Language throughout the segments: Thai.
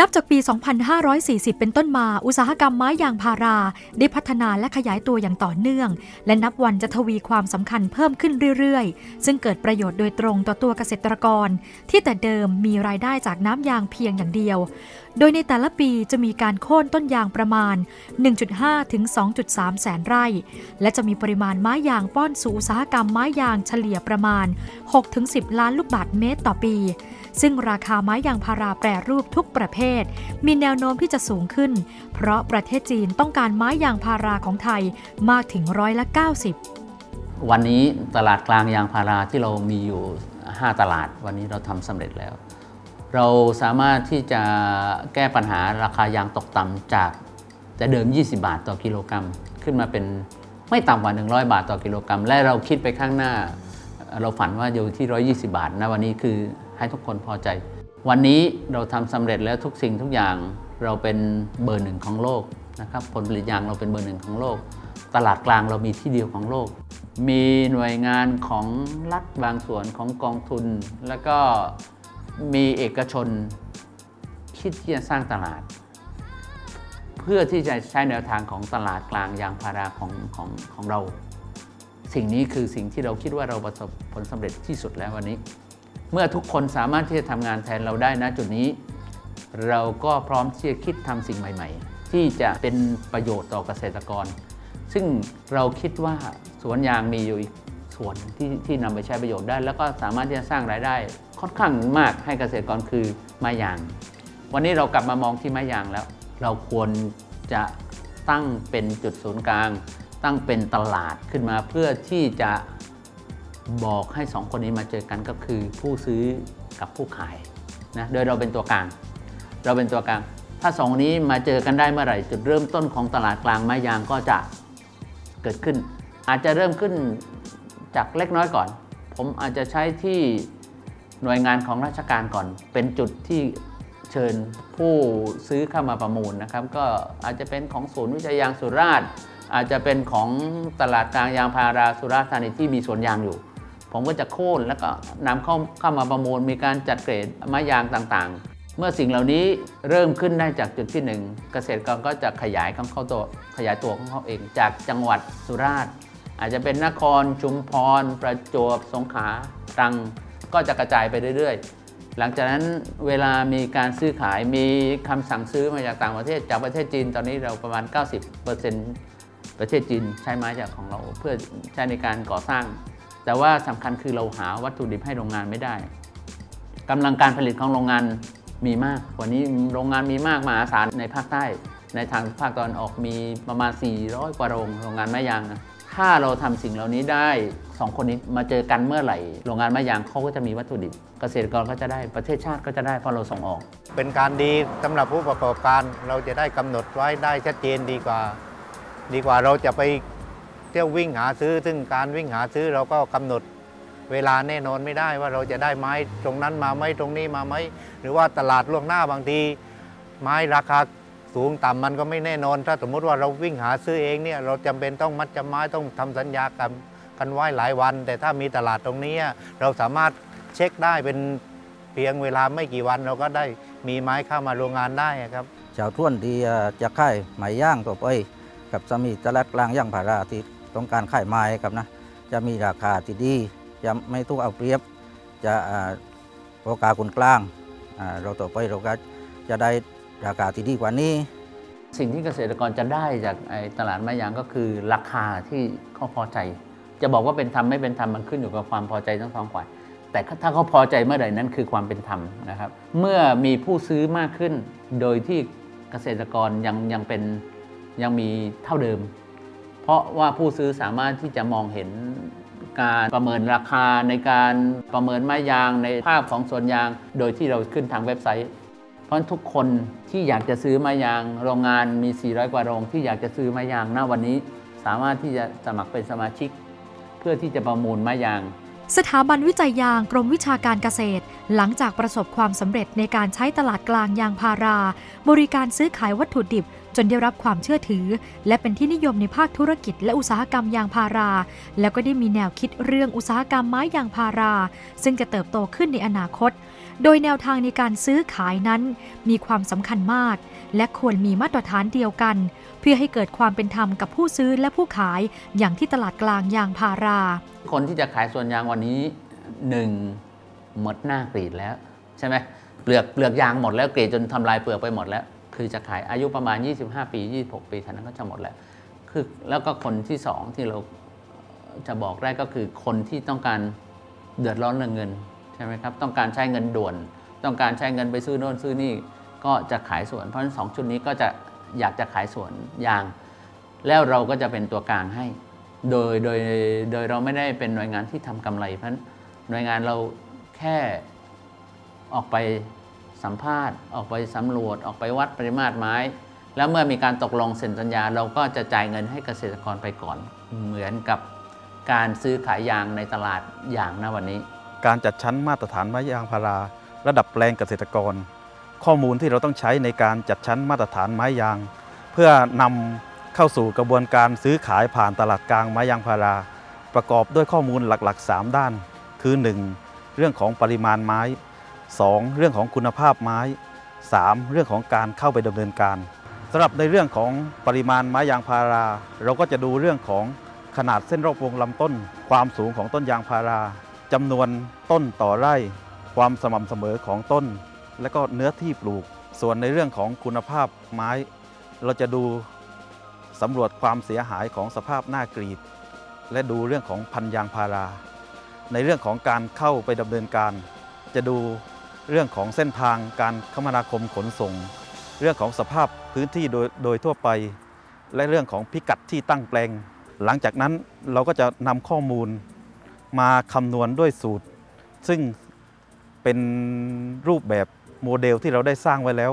นับจากปี 2540 เป็นต้นมา อุตสาหกรรมไม้ยางพารา ได้พัฒนาและขยายตัวอย่างต่อเนื่อง และนับวันจะทวีความสำคัญเพิ่มขึ้นเรื่อยๆ ซึ่งเกิดประโยชน์โดยตรงต่อตัวเกษตรกร ที่แต่เดิมมีรายได้จากน้ำยางเพียงอย่างเดียว โดยในแต่ละปีจะมีการโค่นต้นยางประมาณ 1.5 ถึง 2.3 แสนไร่ และจะมีปริมาณไม้ยางป้อนสู่อุตสาหกรรมไม้ยางเฉลี่ยประมาณ 6-10 ล้านลูกบาศก์เมตรต่อปี ซึ่งราคาไม้ยางพาราแปรรูปทุกประเภท มีแนวโน้มที่จะสูงขึ้น เพราะประเทศจีนต้องการไม้ยางพาราของไทยมากถึงร้อยละ 90 วันนี้ตลาดกลางยางพาราที่เรามีอยู่ 5 ตลาด วันนี้เราทำสำเร็จแล้ว เราสามารถที่จะแก้ปัญหาราคายางตกต่ำจากแต่เดิม 20 บาทต่อกิโลกรัม ขึ้นมาเป็นไม่ต่ำกว่า 100 บาทต่อกิโลกรัม และเราคิดไปข้างหน้า เราฝันว่าอยู่ที่ 120 บาทนะวันนี้คือ ให้ทุกคนพอใจ วันนี้เราทำสำเร็จแล้วทุกสิ่งทุกอย่างเราเป็นเบอร์หนึ่งของโลกนะครับผลผลิตยางเราเป็นเบอร์หนึ่งของโลก ตลาดกลางเรามีที่เดียวของโลก มีหน่วยงานของรัฐบางส่วนของกองทุน แล้วก็มีเอกชนคิดที่จะสร้างตลาด เพื่อที่จะใช้แนวทางของตลาดกลางยางพาราของของของเรา สิ่งนี้คือสิ่งที่เราคิดว่าเราประสบผลสำเร็จที่สุดแล้ววันนี้ เมื่อทุกคนสามารถที่จะทำงานแทนเราได้นะจุดนี้ เราก็พร้อมที่จะคิดทำสิ่งใหม่ ๆ ที่จะเป็นประโยชน์ต่อเกษตรกร ซึ่งเราคิดว่าสวนยางมีอยู่อีกส่วนที่ที่นำไปใช้ประโยชน์ได้ แล้วก็สามารถที่จะสร้างรายได้ ค่อนข้างมากให้เกษตรกรคือไม้ยาง วันนี้เรากลับมามองที่ไม้ยางแล้ว เราควรจะตั้งเป็นจุดศูนย์กลาง ตั้งเป็นตลาดขึ้นมาเพื่อที่จะ บอกให้สองคนนี้มาเจอกันก็คือผู้ซื้อกับผู้ขายนะโดยเราเป็นตัวกลาง เราเป็นตัวกลาง ถ้าสองนี้มาเจอกันได้เมื่อไหร่ จุดเริ่มต้นของตลาดกลางไม้ยางก็จะเกิดขึ้น อาจจะเริ่มขึ้นจากเล็กน้อยก่อน ผมอาจจะใช้ที่หน่วยงานของราชการก่อน เป็นจุดที่เชิญผู้ซื้อเข้ามาประมูลนะครับ ก็อาจจะเป็นของศูนย์วิจัยยางสุราษฎร์อาจจะเป็นของตลาดกลางยางพาราสุราษฎร์ธานีที่มีสวนยางอยู่ ผมก็จะโค่นแล้วก็นำเข้าเข้ามาประมูลมีการจัดเกรดไม้ยางต่างๆ เมื่อสิ่งเหล่านี้เริ่มขึ้นได้จากจุดที่ 1 เกษตรกรก็จะขยายของเขาตัวขยายตัวของเขาเอง จากจังหวัดสุราษฎร์อาจจะเป็นนครชุมพร ประจวบสงขลาตรังก็จะกระจายไปเรื่อยๆ หลังจากนั้นเวลามีการซื้อขายมีคำสั่งซื้อมาจากต่างประเทศ จากประเทศจีนตอนนี้เราประมาณ 90%ประเทศจีนใช้ไม้จากของเราเพื่อใช้ในการก่อสร้าง แต่ว่าสำคัญคือเราหาวัตถุดิบให้โรงงานไม่ได้กำลังการผลิตของโรงงานมีมาก วันนี้โรงงานมีมากมหาศาลในภาคใต้ ในทางภาคตอนออกมีประมาณ 400 กว่าโรงโรงงานไม้ยางนะถ้าเราทำสิ่งเหล่านี้ได้สองคนนี้มาเจอกันเมื่อไหร่ โรงงานไม้ยางเขาก็จะมีวัตถุดิบ เกษตรกรก็จะได้ประเทศชาติก็จะได้เพราะเราส่งออก เป็นการดีสำหรับผู้ประกอบการเราจะได้กำหนดไว้ได้ชัดเจนดีกว่า ดีกว่าเราจะไป ที่ยววิ่งหาซื้อ ซึ่งการวิ่งหาซื้อเราก็กำหนดเวลาแน่นอนไม่ได้ว่าเราจะได้ไม้ตรงนั้นมาไหมตรงนี้มาไหมหรือว่าตลาดล่วงหน้าบางที ไม้ราคาสูงต่ำมันก็ไม่แน่นอน ถ้าสมมุติว่าเราวิ่งหาซื้อเองเนี่ยเราจำเป็นต้องมัดจำไม้ต้องทำสัญญากันกันไว้หลายวัน แต่ถ้ามีตลาดตรงนี้เราสามารถเช็คได้เป็นเพียงเวลาไม่กี่วันเราก็ได้มีไม้เข้ามาโรงงานได้ครับชาวท้วนที่จะค่ายไหมย่างต่อไปกับจะมีตลาดกลางย่างผาราที่ ต้องการขายไม้ครับนะจะมีราคาที่ดีจะไม่ถูกเอาเปรียบ จะโอกาสคนกลางเราต่อไปเราก็จะได้ราคาที่ดีกว่านี้ สิ่งที่เกษตรกรจะได้จากตลาดไม้ยางก็คือราคาที่เขาพอใจ จะบอกว่าเป็นธรรมไม่เป็นธรรมมันขึ้นอยู่กับความพอใจทั้งสองฝ่ายแต่ถ้าเขาพอใจเมื่อไหร่นั้นคือความเป็นธรรมนะครับ เมื่อมีผู้ซื้อมากขึ้น โดยที่เกษตรกรยังยังเป็นยังมีเท่าเดิม ราะว่าผู้ซื้อสามารถที่จะมองเห็นการประเมินราคาในการประเมินไม้ยางในภาพของสวนยาง โดยที่เราขึ้นทางเว็บไซต์ เพราะทุกคนที่อยากจะซื้อไม้ยาง โรงงานมี 400 กว่าโรงที่อยากจะซื้อไม้ยางณวันนี้ สามารถที่จะสมัครเป็นสมาชิก เพื่อที่จะประมูลไม้ยาง สถาบันวิจัยยางกรมวิชาการเกษตร หลังจากประสบความสำเร็จในการใช้ตลาดกลางยางพารา บริการซื้อขายวัตถุดิบ จนได้รับความเชื่อถือ และเป็นที่นิยมในภาคธุรกิจและอุตสาหกรรมยางพารา แล้วก็ได้มีแนวคิดเรื่องอุตสาหกรรมไม้ยางพารา ซึ่งจะเติบโตขึ้นในอนาคต โดยแนวทางในการซื้อขายนั้น มีความสำคัญมาก และควรมีมาตรฐานเดียวกัน เพื่อให้เกิดความเป็นธรรมกับผู้ซื้อและผู้ขายอย่างที่ตลาดกลางยางพารา คนที่จะขายสวนยางวันนี้หนึ่งหมดหน้ากรีดแล้วใช่ไหมเปลือกเปลือกยางหมดแล้วกรีดจนทำลายเปลือกไปหมดแล้ว คือจะขายอายุประมาณ 25 ปี 26 ปีเท่านั้นก็จะหมดแล้วคือแล้วก็คนที่สองที่เราจะบอกได้ก็คือคนที่ต้องการเดือดร้อนเรื่องเงินใช่ไหมครับต้องการใช้เงินด่วน ต้องการใช้เงินไปซื้อโน่นซื้อนี่ก็จะขายสวน เพราะฉะนั้นสองชุดนี้ก็จะอยากจะขายสวนยาง แล้วเราก็จะเป็นตัวกลางให้ โดยโดยโดยเราไม่ได้เป็นหน่วยงานที่ทำกำไรเพราะฉะนั้นหน่วยงานเราแค่ออกไป สัมภาษณ์ออกไปสำรวจออกไปวัดปริมาตรไม้ แล้วเมื่อมีการตกลงเซ็นสัญญา เราก็จะจ่ายเงินให้เกษตรกรไปก่อน เหมือนกับการซื้อขายยางในตลาดอย่างณวันนี้ การจัดชั้นมาตรฐานไม้ยางพารา ระดับแปลงเกษตรกร ข้อมูลที่เราต้องใช้ในการจัดชั้นมาตรฐานไม้ยาง เพื่อนำเข้าสู่กระบวนการซื้อขายผ่านตลาดกลางไม้ยางพารา ประกอบด้วยข้อมูลหลักๆ 3 ด้าน คือ 1. เรื่องของปริมาณไม้ 2. เรื่องของคุณภาพไม้ 3. เรื่องของการเข้าไปดำเนินการสำหรับในเรื่องของปริมาณไม้ยางพารา เราก็จะดูเรื่องของขนาดเส้นรอบวงลำต้น ความสูงของต้นยางพาราจำนวนต้นต่อไร่ ความสม่ำเสมอของต้น และก็เนื้อที่ปลูก ส่วนในเรื่องของคุณภาพไม้ เราจะดูสำรวจความเสียหายของสภาพหน้ากรีด และดูเรื่องของพันยางพารา ในเรื่องของการเข้าไปดำเนินการ จะดู เรื่องของเส้นทางการคมนาคมขนส่ง เรื่องของสภาพพื้นที่โดยโดยทั่วไป และเรื่องของพิกัดที่ตั้งแปลง หลังจากนั้นเราก็จะนำข้อมูลมาคำนวณด้วยสูตร ซึ่งเป็นรูปแบบโมเดลที่เราได้สร้างไว้แล้ว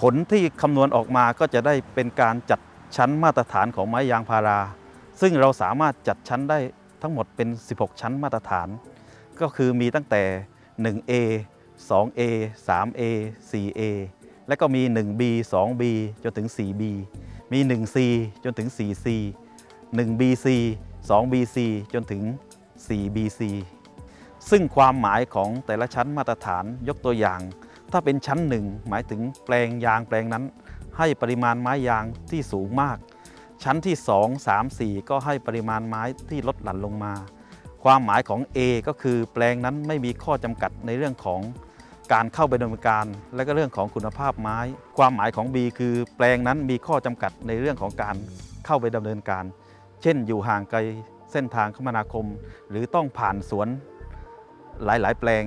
ผลที่คำนวณออกมาก็จะได้เป็นการจัดชั้นมาตรฐานของไม้ยางพารา ซึ่งเราสามารถจัดชั้นได้ทั้งหมดเป็น 16 ชั้นมาตรฐาน ก็คือมีตั้งแต่ 1A 2A 3A 4A และก็มี 1B 2B จนถึง 4B มี 1C จนถึง 4C 1BC 2BC จนถึง 4BC ซึ่งความหมายของแต่ละชั้นมาตรฐานยกตัวอย่าง ถ้าเป็นชั้นหนึ่งหมายถึงแปลงยางแปลงนั้น ให้ปริมาณไม้ยางที่สูงมาก ชั้นที่ 2 3 4 ก็ให้ปริมาณไม้ที่ลดหลั่นลงมา ความหมายของ A ก็คือแปลงนั้นไม่มีข้อจำกัดในเรื่องของการเข้าไปดำเนินการ และก็เรื่องของคุณภาพไม้ ความหมายของ B คือแปลงนั้นมีข้อจำกัดในเรื่องของการเข้าไปดำเนินการ เช่น อยู่ห่างไกลเส้นทางคมนาคม หรือต้องผ่านสวนหลาย ๆ แปลง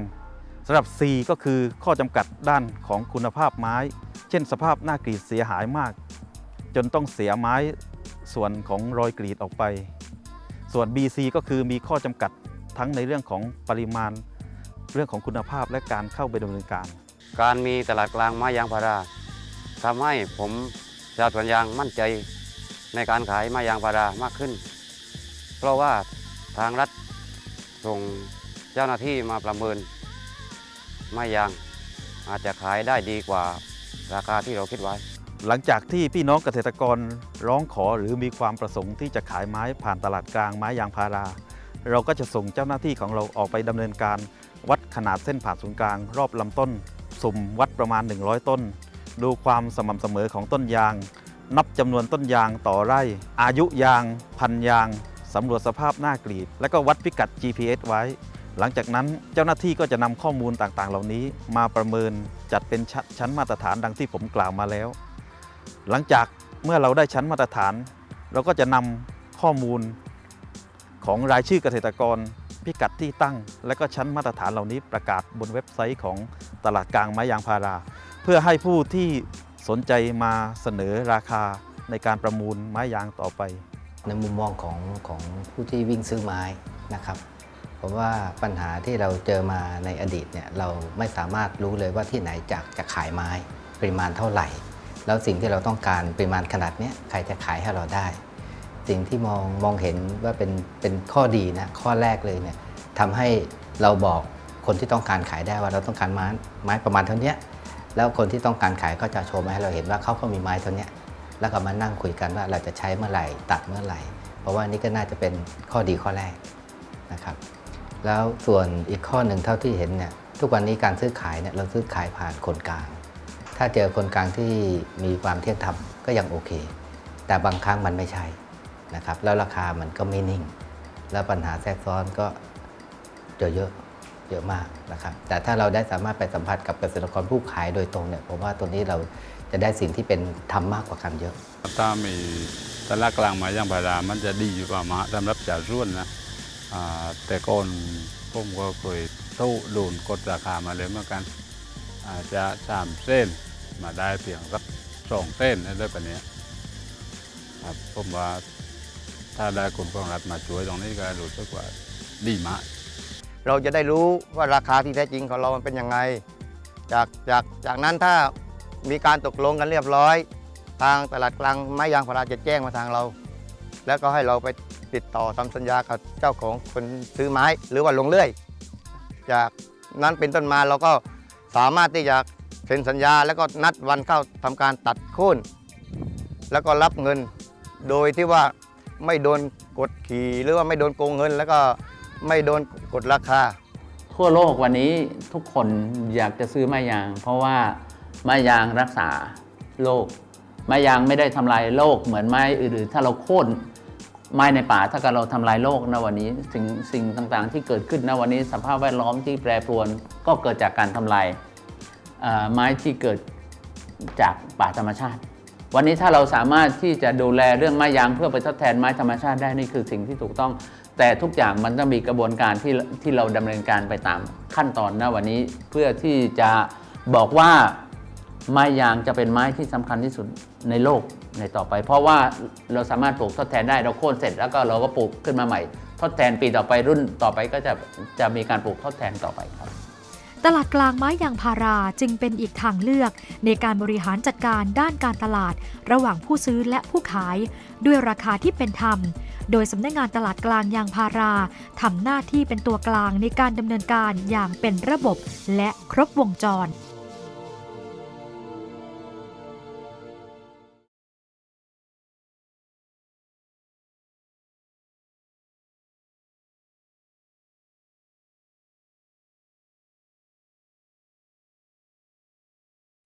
สำหรับ C ก็คือข้อจำกัดด้านของคุณภาพไม้ เช่น สภาพหน้ากรีดเสียหายมาก จนต้องเสียไม้ส่วนของรอยกรีดออกไป ส่วน BC ก็คือมีข้อจำกัดทั้งในเรื่องของปริมาณ เรื่องของคุณภาพและการเข้าไปดำเนินการ การมีตลาดกลางไม้ยางพาราทำให้ผมชาวสวนยางมั่นใจในการขายไม้ยางพารามากขึ้น เพราะว่าทางรัฐส่งเจ้าหน้าที่มาประเมินไม้ยางอาจจะขายได้ดีกว่าราคาที่เราคิดไว้ หลังจากที่พี่น้องเกษตรกรร้องขอหรือมีความประสงค์ที่จะขายไม้ผ่านตลาดกลางไม้ยางพารา เราก็จะส่งเจ้าหน้าที่ของเราออกไปดำเนินการ วัดขนาดเส้นผ่าศูนย์กลาง รอบลำต้น สุ่มวัดประมาณ 100 ต้น ดูความสม่ำเสมอของต้นยาง นับจำนวนต้นยางต่อไร่ อายุยาง พันยางสำรวจสภาพหน้ากรีด และก็วัดพิกัด GPS ไว้ หลังจากนั้นเจ้าหน้าที่ก็จะนำข้อมูลต่างๆ เหล่านี้ มาประเมินจัดเป็นชชั้นมาตรฐานดังที่ผมกล่าวมาแล้ว หลังจากเมื่อเราได้ชั้นมาตรฐาน เราก็จะนำข้อมูลของรายชื่อเกษตรกร พิกัดที่ตั้ง และก็ชั้นมาตรฐานเหล่านี้ประกาศบนเว็บไซต์ของตลาดกลางไม้ยางพารา เพื่อให้ผู้ที่สนใจมาเสนอราคาในการประมูลไม้ยางต่อไป ในมุมมองของของผู้ที่วิ่งซื้อไม้นะครับผมว่าปัญหาที่เราเจอมาในอดีตเนี่ยเราไม่สามารถรู้เลยว่าที่ไหนจะจะขายไม้ปริมาณเท่าไหร่ แล้วสิ่งที่เราต้องการปริมาณขนาดนี้ใครจะขายให้เราได้ สิ่งที่มองมองเห็นว่าเป็นเป็นข้อดีนะข้อแรกเลยเนี่ยทำให้เราบอกคนที่ต้องการขายได้ว่าเราต้องการไม้ไม้ประมาณเท่านี้แล้วคนที่ต้องการขายก็จะโชว์มาให้เราเห็นว่าเขาก็มีไม้เท่านี้แล้วก็มานั่งคุยกันว่าเราจะใช้เมื่อไหร่ตัดเมื่อไหร่ เพราะว่านี่ก็น่าจะเป็นข้อดีข้อแรกนะครับ แล้วส่วนอีกข้อหนึ่งเท่าที่เห็นเนี่ยทุกวันนี้การซื้อขายเนี่ยเราซื้อขายผ่านคนกลาง ถ้าเจอคนกลางที่มีความเที่ยงธรรมก็ยังโอเค แต่บางครั้งมันไม่ใช่นะครับแล้วราคามันก็ไม่นิ่ง แล้วปัญหาแทรกซ้อนก็เจอเยอะเยอะมากนะครับ แต่ถ้าเราได้สามารถไปสัมผัสกับเกษตรกรผู้ขายโดยตรงเนี่ยผมว่าตัวนี้เราจะได้สิ่งที่เป็นธรรมมากกว่ากันเยอะ ถ้ามีตลาดกลางม้ยางพารามันจะดีกว่ามาสำหรับจ่าร่วนนะแต่ก่อนผมก็เคยตู้โดนกดราคามาเลยเหมือนกัน อาจจะสามเส้น มาได้เพียงสักสองเส้นอะไรแบบเนี้ยครับผมว่าถ้าได้คุณของรัฐมาช่วยตรงนี้ก็รู้สึกว่าดีมากเราจะได้รู้ว่าราคาที่แท้จริงของเรามันเป็นยังไง จากจากจากนั้นถ้ามีการตกลงกันเรียบร้อย ทางตลาดกลางไม้ยางพาราจะแจ้งมาทางเรา แล้วก็ให้เราไปติดต่อทำสัญญากับเจ้าของคนซื้อไม้หรือว่าลงเลื่อย จากนั้นเป็นต้นมาเราก็สามารถที่จะ เซ็นสัญญาแล้วก็นัดวันเข้าทำการตัดโค่นแล้วก็รับเงิน โดยที่ว่าไม่โดนกดขี่หรือว่าไม่โดนโกงเงิน แล้วก็ไม่โดนกดราคา ทั่วโลกวันนี้ทุกคนอยากจะซื้อไม้ยาง เพราะว่าไม้ยางรักษาโรคไม้ยางไม่ได้ทำลายโลกเหมือนไม้อื่นๆถ้าเราโค่นไม้ในป่าถ้าเกิดเราทำลายโลกนะวันนี้สิ่งสิ่งต่างๆ ที่เกิดขึ้นนะวันนี้สภาพแวดล้อมที่แปรปรวนก็เกิดจากการทำลาย ไม้ที่เกิดจากป่าธรรมชาติ วันนี้ถ้าเราสามารถที่จะดูแลเรื่องไม้ยางเพื่อไปทดแทนไม้ธรรมชาติได้นี่คือสิ่งที่ถูกต้อง แต่ทุกอย่างมันต้องมีกระบวนการที่ที่เราดำเนินการไปตามขั้นตอนนะวันนี้เพื่อที่จะบอกว่าไม้ยางจะเป็นไม้ที่สำคัญที่สุดในโลกในต่อไป เพราะว่าเราสามารถปลูกทดแทนได้เราโค่นเสร็จ แล้วก็เราก็ปลูกขึ้นมาใหม่ ทดแทนปีต่อไปรุ่นต่อไปก็จะจะมีการปลูกทดแทนต่อไปครับ ตลาดกลางไม้ยางพาราจึงเป็นอีกทางเลือก ในการบริหารจัดการด้านการตลาด ระหว่างผู้ซื้อและผู้ขาย ด้วยราคาที่เป็นธรรม โดยสำนักงานตลาดกลางยางพาราทำหน้าที่เป็นตัวกลางในการดำเนินการอย่างเป็นระบบและครบวงจร